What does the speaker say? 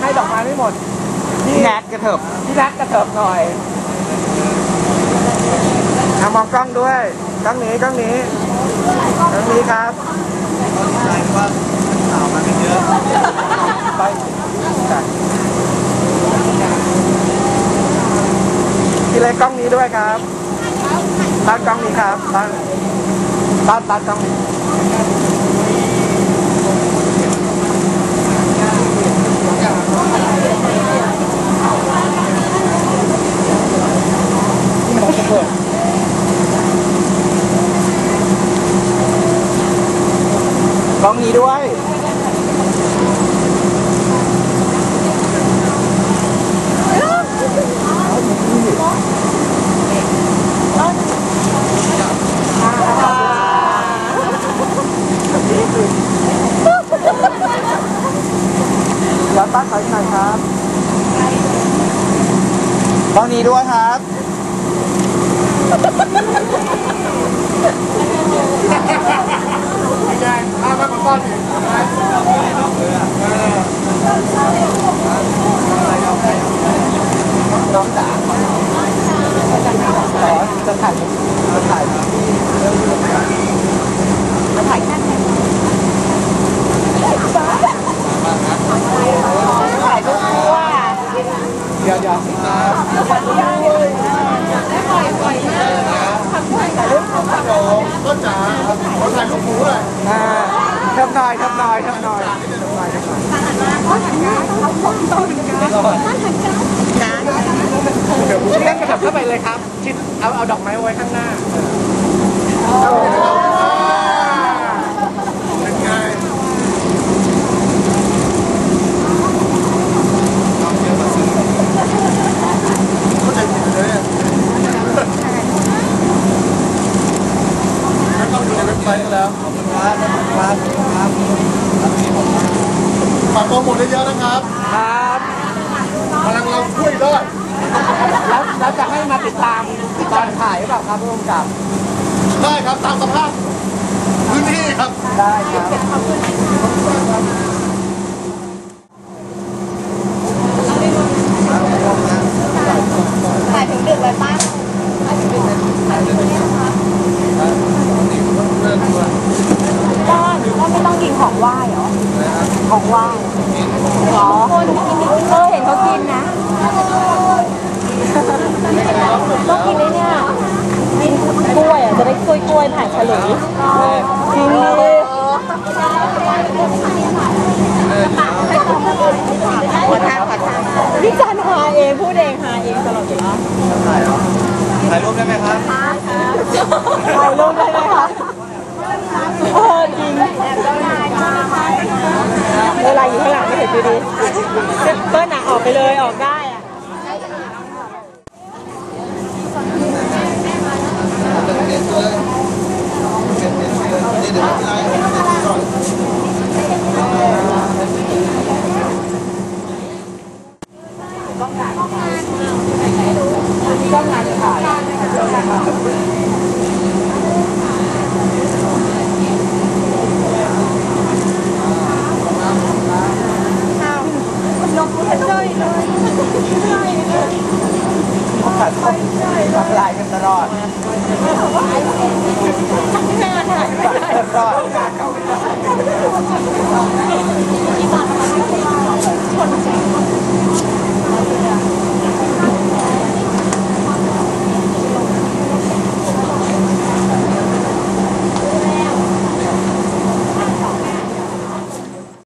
ให้ดอกไม้ไม่หมดพี่แนทกระเถิบพี่นัทกระเถิบหน่อยทอามองกล้องด้วยกล้องนี้กล้องนี้กล้องนี้ครับนเยอะไปพี่เล็กกล้องนี้ด้วยครับตั้งกล้องนี้ครับตั้งตั้งตั้งกล้องนี้ กล้องนี้ด้วย แล้วตั้งถ อยหน่อยครับตอนนี้ด้วยครับ ไม่ได้ถ้าไม่มาป้อนอีก น้องจ๋าขอจะถ่ายจะถ่ายจะถ่ายแค่ไหนถ่ายรูปคู่อะเดี๋ยวเดี๋ยวก็จ๋าขอถ่ายรูปหมูเลยอ่าเทิบหน่อยเทิบหน่อยเทิบหน่อยเดี๋ยวเล่นกระดับเข้าไปเลยครับชิดเอาเอาดอกไม้ไว้ข้างหน้า เป็นไงเขาใจผิดเลยแล้วก็ดูในเว็บไซต์ก็แล้วขอบคุณครับครับครับฝากโปรโมทเยอะๆนะครับ ครับพลังเราช่วยได้แล้วแล้วจะให้มาติดตามตอนถ่ายหรือเปล่าครับร่วมกับ ได้ครับตามสภาพพื้นที่ครับ ได้ครับถ่ายถึงดึกเลยป้าป้อนว่าไม่ต้องกินของไหว้เหรอ ของไหว้เหรอเออเห็นเขากินนะต้องกินไอ้เนี่ยกินกล้วยอะจะได้กล้วยกล้วยผ่านฉลุยกินดิขอทานขอทานพี่จันหาเองพูดเองหาเองตลอดเวลาถ่ายเหรอถ่ายรูปได้ไหมครับถ่ายรูปได้ไหมคะเออจริงเวลาอยู่ข้างหลังไม่เห็นดูดีเปิ้ล ออกไปเลยออกได้ อะถ่ายทำทำลายกันตลอดตลอด